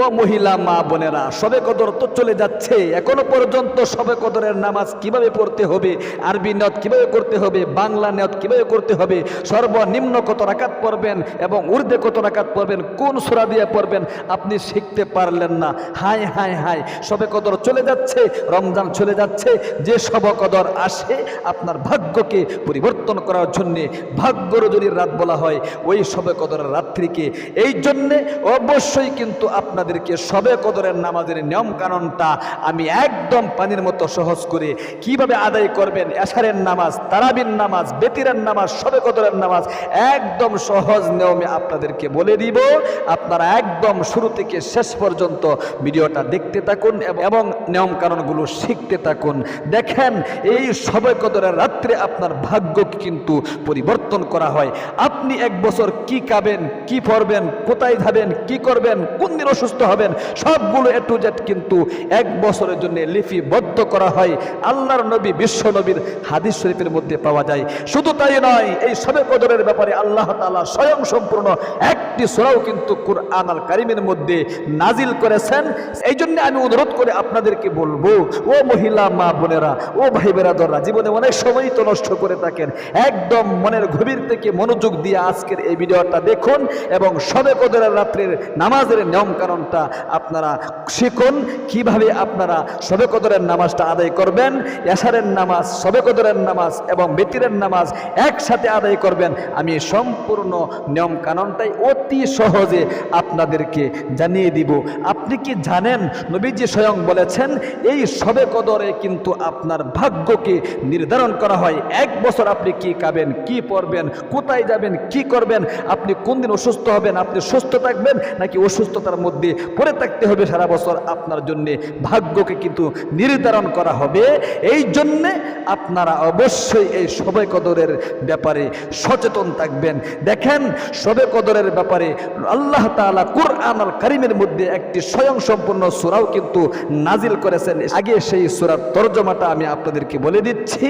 ও মহিলা মা বোনেরা সবে কদর তো চলে যাচ্ছে। এখনও পর্যন্ত সবে কদরের নামাজ কীভাবে পড়তে হবে, আরবি নিয়ত কীভাবে করতে হবে, বাংলা নিয়ত কীভাবে করতে হবে, সর্বনিম্ন কত রাকাত পড়বেন এবং উর্দে কত রাকাত পড়বেন, কোন সুরা দিয়ে পড়বেন, আপনি শিখতে পারলেন না। হাই হাই হাই সবে কদর চলে যাচ্ছে, রমজান চলে যাচ্ছে। যে সব কদর আসে, আপনার ভাগ্যকে পরিবর্তন করার জন্যে ভাগ্য রজনীর রাত বলা হয়, ওই সবে কদরের রাত্রিকে। এই জন্যে অবশ্যই কিন্তু আপনাদেরকে সবে কদরের নামাজের নিয়ম কানুনটা আমি একদম পানির মতো সহজ করে কীভাবে আদায় করবেন? এশারের নামাজ তারাবিন নামাজ, বেতিরের নামাজ, সবে কদরের নামাজ একদম সহজ নিয়মে আপনাদেরকে বলে দিব। আপনারা একদম শুরু থেকে শেষ পর্যন্ত ভিডিওটা দেখতে থাকুন এবং- নিয়ম কানুনগুলো শিখতে থাকুন। দেখেন, এই সবে কদরের রাত্রে আপনার ভাগ্য কিন্তু পরিবর্তন করা হয়। আপনি এক বছর কি খাবেন, কি পড়বেন কোথায় যাবেন, কি করবেন, কোন দিন অসুস্থ হবেন। সবগুলো এ টু জেড কিন্তু এক বছরের জন্য লিপিবদ্ধ করা হয়। আল্লাহর নবী, বিশ্ব নবীর হাদিস শরীফের মধ্যে পাওয়া যায়। শুধু তাই নয়, এই সবে কদরের ব্যাপারে আল্লাহ তাআলা স্বয়ং সম্পূর্ণ একটি সোরাও কিন্তু কুরআন আল কারিমের মধ্যে নাজিল করেছেন। এই জন্য আমি অনুরোধ করে আপনাদেরকে বলব, ও মহিলা, মা বোনেরা, ও ভাই বেরাদররা, জীবনে অনেক সময় তো নষ্ট করে থাকেন। একদম মনের গভীর থেকে মনোযোগ দিয়ে আজকের এই ভিডিওটা দেখুন এবং সবে কদরের রাত্রির নামাজের নিয়ম কারণটা আপনারা শিখুন। কীভাবে আপনারা সবে কদরের নামাজটা আদায় করবেন, এশারের নামাজ সবে কদরের নামাজ এবং বেতিরের নামাজ একসাথে আদায় করবেন। আমি সম্পূর্ণ নিয়ম কানুনটাই অতি সহজে আপনাদেরকে জানিয়ে দিব। আপনি কি জানেন, নবীজি স্বয়ং বলেছেন, এই সবে কদরে কিন্তু আপনার ভাগ্যকে নির্ধারণ করা হয়। এক বছর আপনি কি খাবেন, কি পড়বেন কোথায় যাবেন, কি করবেন, আপনি কোন দিন অসুস্থ হবেন, আপনি সুস্থ থাকবেন নাকি অসুস্থতার মধ্যে পড়ে থাকতে হবে সারা বছর আপনার জন্য। ভাগ্যকে কিন্তু নির্ধারণ করা হবে। এই জন্যে আপনারা অবশ্যই এই সবে কদরের ব্যাপারে সচেতন থাকবেন। দেখেন, সবে কদরের ব্যাপারে আল্লাহ তাআলা কুরআন আল কারিমের মধ্যে একটি স্বয়ং সম্পূর্ণ সূরাও কিন্তু নাজিল করেছেন। আগে সেই সুরার তর্জমাটা আমি আপনাদেরকে বলে দিচ্ছি।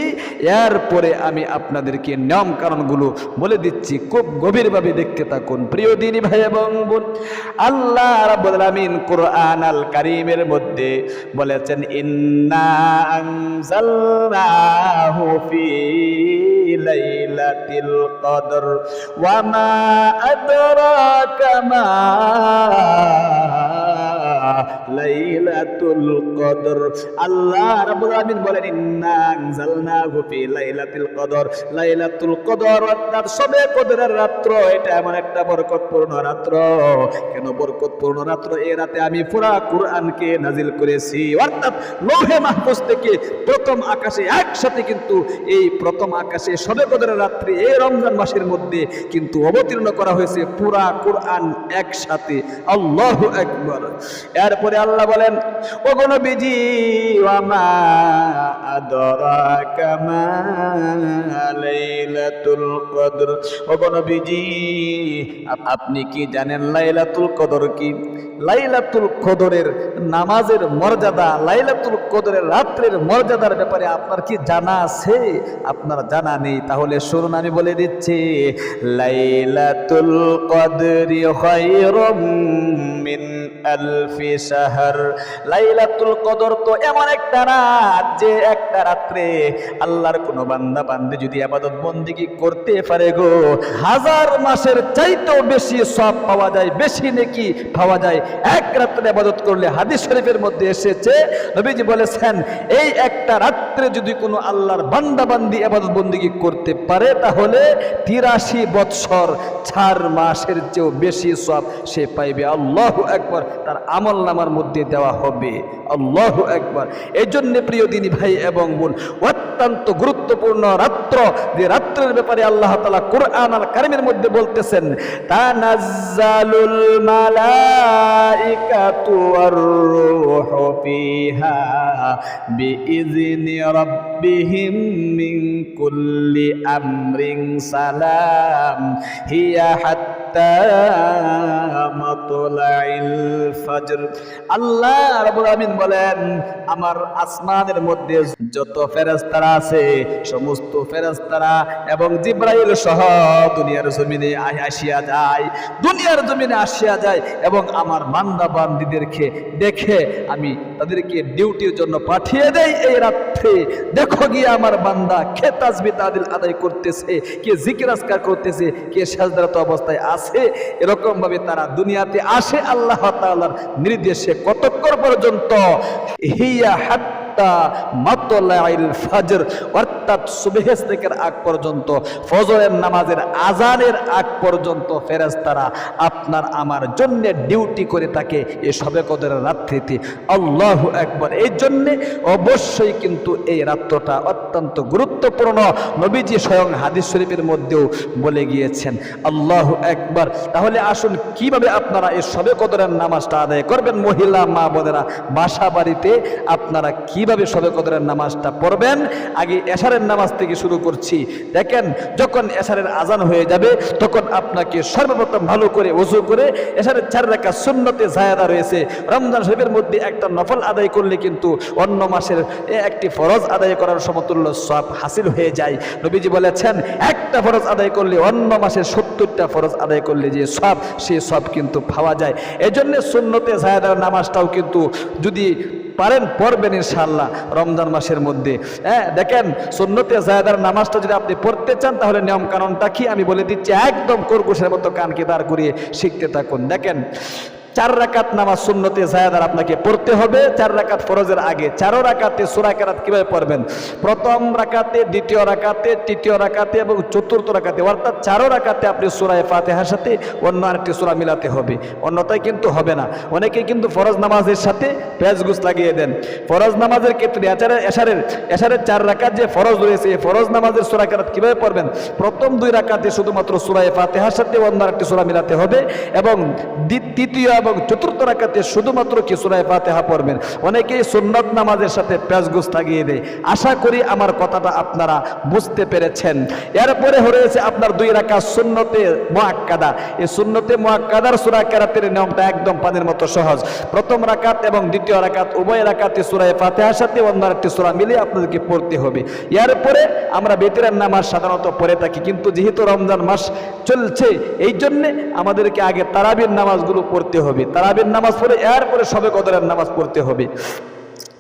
এরপরে আমি আপনাদেরকে নিয়ম কারণগুলো বলে দিচ্ছি। খুব গভীরভাবে দেখতে থাকুন। প্রিয় দিনী ভাই এবং বোন, আল্লাহ রাব্বুল আলামিন কুরআন আল কারিমের মধ্যে বলেছেন, ইন্না আনজালনাহু ফি লাইলাতিল কদর, ওয়া মা আদরাকা লাইলাতুল কদর। আল্লাহ রাব্বুল আলামিন বলেন, ইন্না আনজালনাহু ফি লাইলাতিল কদর। লাইলাতুল কদর অর্থাৎ কদরের রাত্র। এটা এমন একটা বরকতপূর্ণ রাত্র। কেন বরকতপূর্ণ রাত্র? এই রাতে আমি পুরা কুরআনকে নাজিল করেছি। অর্থাৎ লৌহে মাহফুজ থেকে প্রথম আকাশে একসাথে কিন্তু এই প্রথম আকাশে সবে কদরের রাত্রি, এই রমজান মাসের মধ্যে কিন্তু অবতীর্ণ করা হয়েছে পুরা কোরআন একসাথে। আল্লাহ একবার এরপরে আল্লাহ বলেন ও কোন বিজি কদর। ও কোন বিজি আপনি কি জানেন লাইলাতুল কদর কি? লাইলাতুল কদরের নামাজের মর্যাদা, লাইলাতুল কদরের রাত্রের মর্যাদার ব্যাপারে আপনার কি জানা আছে? আপনার জানা নেই। তাহলে শুনুন, আমি বলে দিচ্ছি, লাইলাতুল কদরি খায়রুম মিন আলফি শাহর। লাইলাতুল কদর তো এমন একটা রাত যে একটা রাত্রে আল্লাহর কোন বান্দা বান্দি যদি আবাদত বন্দিগি করতে পারে গো, হাজার মাসের চাইতেও বেশি সব পাওয়া যায়, বেশি নেকি পাওয়া যায়। এক রাত্রে আবাদত করলে হাদিস শরীফের মধ্যে এসেছে, নবীজি বলেছেন, এই একটা রাত্রে যদি কোনো আল্লাহর বান্দা বান্দি আবাদত বন্দিগি করতে পারে, তাহলে তিরাশি বৎসর, চার মাসের চেয়েও বেশি সব সে পাইবে। আল্লাহ একবার তার আমল নামার মধ্যে দেওয়া হবে। আল্লাহ একবার। এই প্রিয় দিনী ভাই এবং বোন, অত্যন্ত গুরুত্বপূর্ণ রাত্র, যে রাত্রের ব্যাপারে আল্লাহ তালা কোরআন আল কারিমের মধ্যে বলতেছেন, তানাজ্জালুল মালাইকাতু ওয়ার রূহু ফিহা রাব্বিহিম মিন কুল্লি আমরিন সালাম। হিয়া হাত্তা মাতলাইল ফাজর। আল্লাহ রাব্বুল আমিন বলেন, আমার আসমানের মধ্যে যত ফেরেশতারা আছে, সমস্ত ফেরেশতারা এবং জিব্রাইল সহ দুনিয়ার জমিনে আসিয়া যায়, দুনিয়ার জমিনে আসিয়া যায় এবং আমার বান্দা বান্দিদেরকে দেখে আমি তাদেরকে ডিউটির জন্য পাঠিয়ে দেই এই রাত্রে। দেখো গিয়ে আমার বান্দা কে তাজবি তাদিল আদায় করতেছে, কে জিকির আজকার করতেছে, কে সাজদারত অবস্থায় আছে। এরকম ভাবে তারা দুনিয়াতে আসে, আল্লাহ তাআলার নির্দেশে কতক্ষণ পর্যন্ত? হিয়া হাত্তা মাতলাইল ফজর, অর্থাৎ সুবহেস আগ পর্যন্ত, ফজরের নামাজের আজানের আগ পর্যন্ত ফেরেশতারা আপনার আমার জন্য ডিউটি করে থাকে এই সবে কদরের রাত্রিতে। আল্লাহ একবার এই জন্যে অবশ্যই কিন্তু এই রাত্রটা অত্যন্ত গুরুত্বপূর্ণ। নবীজি স্বয়ং হাদিস শরীফের মধ্যেও বলে গিয়েছেন, আল্লাহ একবার তাহলে আসুন, কীভাবে আপনারা এই সবে কদরের নামাজটা আদায় করবেন? মহিলা মা বোনেরা বাসা বাড়িতে আপনারা কীভাবে সবে কদরের নামাজটা পড়বেন? আগে এশারের নামাজ থেকে শুরু করছি। দেখেন, যখন এশারের আজান হয়ে যাবে, তখন আপনাকে সর্বপ্রথম ভালো করে ওযু করে এশারের চার রেখা সুন্নতে জায়াদা রয়েছে। রমজান শরীফের মধ্যে একটা নফল আদায় করলে কিন্তু অন্য মাসের একটি ফরজ আদায় করার সমতুল্য সব হাসিল হয়ে যায়। নবীজি বলেছেন, একটা ফরজ আদায় করলে অন্য মাসের সত্তরটা ফরজ আদায় করলে যে সব সে সব কিন্তু পাওয়া যায়। এই জন্যে সুন্নতে জায়াদার নামাজটাও কিন্তু যদি পারেন, পড়বেন ইনশাল্লাহ রমজান মাসের মধ্যে। হ্যাঁ দেখেন সন্ন্যতে জায়দার নামাজটা যদি আপনি পড়তে চান, তাহলে নিয়ম কানুনটা কি? আমি বলে দিচ্ছি, একদম কর্কুশের মতো কানকে দাঁড় করিয়ে শিখতে থাকুন। দেখেন চার রাকাত নামাজ সুন্নতে জায়াদার আপনাকে পড়তে হবে। চার রাকাত ফরজের আগে, চারো রাকাতে সুরা কেরাত কীভাবে পড়বেন? প্রথম রাকাতে, দ্বিতীয় রাকাতে, তৃতীয় রাকাতে এবং চতুর্থ রাকাতে, অর্থাৎ চারো রাকাতে আপনি সুরায় ফাতেহার সাথে অন্য আরেকটি সুরা মিলাতে হবে। অন্যথায় কিন্তু হবে না। অনেকে কিন্তু ফরজ নামাজের সাথে পেঁয়াজগুস লাগিয়ে দেন। ফরজ নামাজের ক্ষেত্রে এছাড়া এশারের এশারের চার রাকাত যে ফরজ রয়েছে, এই ফরজ নামাজের সুরা কেরাত কীভাবে পড়বেন? প্রথম দুই রাকাতে শুধুমাত্র সুরায় ফাতেহার সাথে অন্য আরেকটি সুরা মিলাতে হবে এবং তৃতীয় এবং চতুর্থ রাকাতে শুধুমাত্র কি সুরায় ফাতেহা পড়বেন। অনেকেই সুন্নত নামাজের সাথে পেঁয়াজগুস লাগিয়ে দেয়। আশা করি আমার কথাটা আপনারা বুঝতে পেরেছেন। এরপরে রয়েছে আপনার দুই রাকা সুন্নতে মোয়াক্কাদা এই সুন্নতে মোয়াক্কাদার সুরা কেরাতের নিয়মটা একদম পানির মতো সহজ। প্রথম রাকাত এবং দ্বিতীয় রাকাত, উভয় রাকাতে সুরায় ফাতেহার সাথে অন্য একটি সুরা মিলিয়ে আপনাদেরকে পড়তে হবে। এরপরে আমরা বেতেরের নামাজ সাধারণত পড়ে থাকি, কিন্তু যেহেতু রমজান মাস চলছে এই জন্যে আমাদেরকে আগে তারাবির নামাজগুলো পড়তে হবে। তারাবির নামাজ পড়ে এরপরে সবে কদরের নামাজ পড়তে হবে।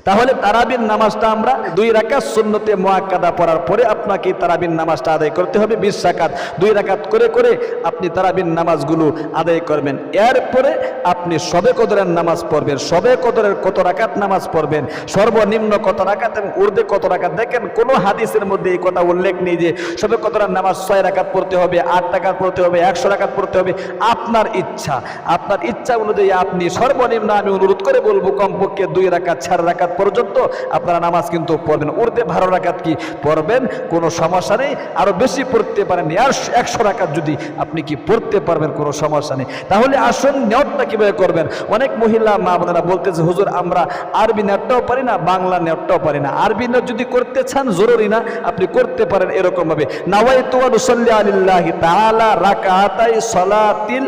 তাহলে তারাবির নামাজটা আমরা দুই রাকাত সুন্নতে মোয়াক্কাদা পড়ার পরে আপনাকে তারাবির নামাজটা আদায় করতে হবে বিশ রাকাত। দুই রাকাত করে করে আপনি তারাবির নামাজগুলো আদায় করবেন। এরপরে আপনি সবে কদরের নামাজ পড়বেন। সবে কদরের কত রাকাত নামাজ পড়বেন? সর্বনিম্ন কত রাকাত এবং উর্দে কত রাকাত? দেখেন, কোনো হাদিসের মধ্যে এই কথা উল্লেখ নেই যে সবে কদরের নামাজ ছয় রাকাত পড়তে হবে, আট রাকাত পড়তে হবে, একশো রাকাত পড়তে হবে। আপনার ইচ্ছা আপনার ইচ্ছা অনুযায়ী আপনি সর্বনিম্ন আমি অনুরোধ করে বলব কমপক্ষে দুই রাকাত, চার রাকাত পর্যন্ত আপনারা নামাজ কিন্তু পড়বেন। উর্দে বারো রাকাত কি পড়বেন? কোনো সমস্যা নেই। আরও বেশি পড়তে পারেন। আর একশো রাকাত যদি আপনি কি পড়তে পারবেন, কোনো সমস্যা নেই। তাহলে আসুন নেটটা কীভাবে করবেন? অনেক মহিলা মা বোনেরা বলতেছে, হুজুর, আমরা আরবি নেটটাও পারি না, বাংলা নেটটাও পারি না। আরবি নেট যদি করতে চান, জরুরি না। আপনি করতে পারেন এরকম ভাবে নাওয়াইতু ওয়া নুসাল্লি আলিল্লাহি তাআলা রাকাতাই সালাতিল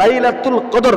লাইলাতুল কদর।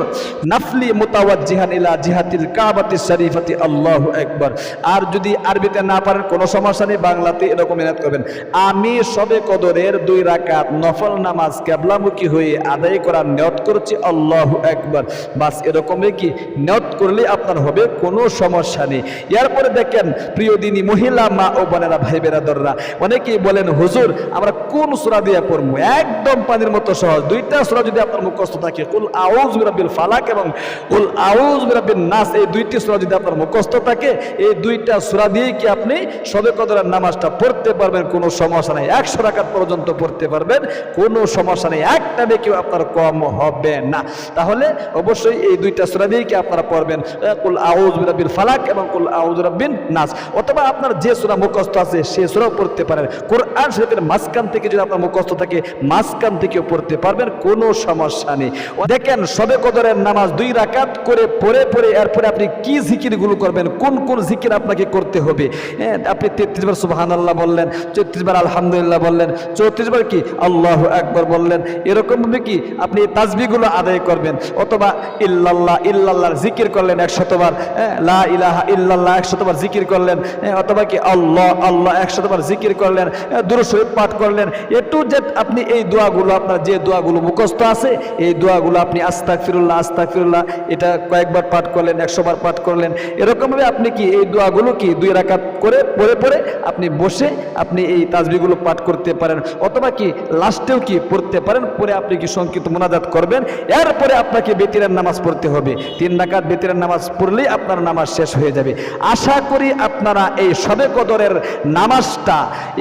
নাফলি মুতাওয়াজ্জিহান ইলা জিহাতিল কাবাতি শরীফাতি। আল্লাহু আকবার আর যদি আরবিতে না পারেন, কোনো সমস্যা নেই, বাংলাতে এরকম এনাত করবেন। আমি সবে কদরের দুই রাকাত নফল নামাজ কেবলামুখী হয়ে আদায় করার নিয়ত করছি, আল্লাহু আকবার। বাস এরকমই কি? নিয়ত করলে আপনার হবে, কোনো সমস্যা নেই। এরপরে দেখেন, প্রিয় দিনী মহিলা, মা ও বোনেরা ভাই বেরাদররা অনেকেই বলেন, হুজুর, আমরা কোন সূরা দিয়ে পড়ব? একদম পানির মতো সহজ। দুইটা সূরা যদি আপনার মুখস্থ থাকে, কুল আউজ বিরাবিল ফালাক এবং কুল আউজ বিরাবিল নাস এই দুইটি সূরা যদি আপনার মুখস্থ থাকে এই দুইটা সূরা দিয়েই কি আপনি সবে কদরের নামাজটা পড়তে পারবেন, কোনো সমস্যা নেই। একশো রাকাত পর্যন্ত পড়তে পারবেন, কোনো সমস্যা নেই। একটা কেউ আপনার কম হবে না। তাহলে অবশ্যই এই দুইটা সূরা দিয়েই কি আপনারা পড়বেন? কুল আউজ বিরাবিল ফালাক এবং কুল আউজ বিরাবিন নাস। অথবা আপনার যে সূরা মুখস্থ আছে, সে সূরাও পড়তে পারেন। কোরআন শরীফের মাঝখান থেকে যদি আপনার মুখস্থ থাকে, মাঝখান থেকেও পড়তে পারবেন, কোনো সমস্যা নেই। দেখেন, সবে কদরের নামাজ দুই রাকাত করে পড়ে পড়ে, এরপরে আপনি কি জিকিরগুলো করবেন কোন কোন জিকির আপনাকে করতে হবে? হ্যাঁ আপনি তেত্রিশ বার সুবাহান আল্লাহ বললেন চৌত্রিশ বার আলহামদুলিল্লাহ বললেন চৌত্রিশ বার কি আল্লাহ একবার বললেন? এরকমভাবে কি আপনি তাজবিগুলো আদায় করবেন? অথবা ইল্লাল্লাহ ইল্লাল্লাহর জিকির করলেন একশতবার হ্যাঁ লা ইলাহা ইল্লাল্লাহ একশতবার জিকির করলেন হ্যাঁ, অথবা কি আল্লাহ আল্লাহ একশতবার জিকির করলেন দুরু পাঠ করলেন এ টু জেড আপনি এই দোয়াগুলো আপনার যে দোয়াগুলো মুখস্থ আছে এই দোয়াগুলো আপনি আস্তাক ফিরুল্লাহ আস্তাক ফিরুল্লাহ এটা কয়েকবার পাঠ করলেন একশো বার পাঠ করলেন এরকমভাবে আপনি কি এই দোয়াগুলো কি দুই রাকাত করে পড়ে পড়ে আপনি বসে আপনি এই তাজবিগুলো পাঠ করতে পারেন? অথবা কি লাস্টেও কি পড়তে পারেন? পরে আপনি কি সংক্ষিপ্ত মোনাজাত করবেন? এরপরে আপনাকে বেতিরের নামাজ পড়তে হবে। তিন রাকাত বেতিরের নামাজ পড়লেই আপনার নামাজ শেষ হয়ে যাবে। আশা করি আপনারা এই সবে কদরের নামাজটা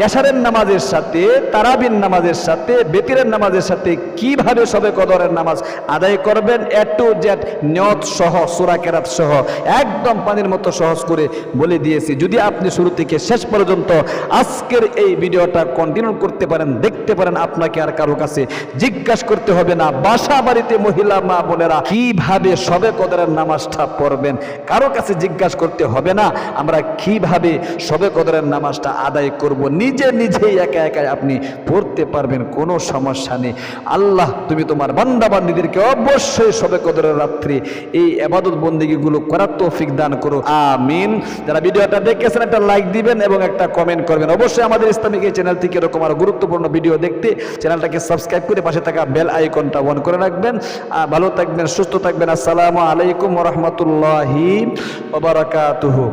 এশারের নামাজের সাথে তারাবিন নামাজের সাথে, বেতিরের নামাজের সাথে কীভাবে সবে কদরের নামাজ আদায় করবেন? এ টু জেড নিয়ত সহ, সুরা কেরাত সহ, একদম পানির মতো সহজ করে বলে দিয়েছি, যদি আপনি শুরু থেকে শেষ পর্যন্ত আজকের এই ভিডিওটা কন্টিনিউ করতে পারেন, দেখতে পারেন আপনাকে আর কারও কাছে জিজ্ঞাসা করতে হবে না। বাসা বাড়িতে মহিলা মা বোনেরা কীভাবে সবে কদরের নামাজটা পড়বেন, কারও কাছে জিজ্ঞাসা করতে হবে না। আমরা কীভাবে সবে কদরের নামাজটা আদায় করব, নিজে নিজেই একা একা আপনি পড়তে পারবেন, কোনো সমস্যা নেই। আল্লাহ, তুমি তোমার বান্দা বান্দিদেরকে অবশ্যই সবে কদরের রাত্রি এই আবাদত বন্দিগিগুলো করার তৌফিক দান করো। আমিন। যারা ভিডিওটা দেখেছেন, একটা লাইক দিবেন এবং একটা কমেন্ট করবেন। অবশ্যই আমাদের ইসলামিক এই চ্যানেল থেকে এরকম আরও গুরুত্বপূর্ণ ভিডিও দেখতে চ্যানেলটাকে সাবস্ক্রাইব করে পাশে থাকা বেল আইকনটা অন করে রাখবেন। ভালো থাকবেন, সুস্থ থাকবেন। আসসালামু আলাইকুম রহমতুল্লাহি ওবরাকাতুহু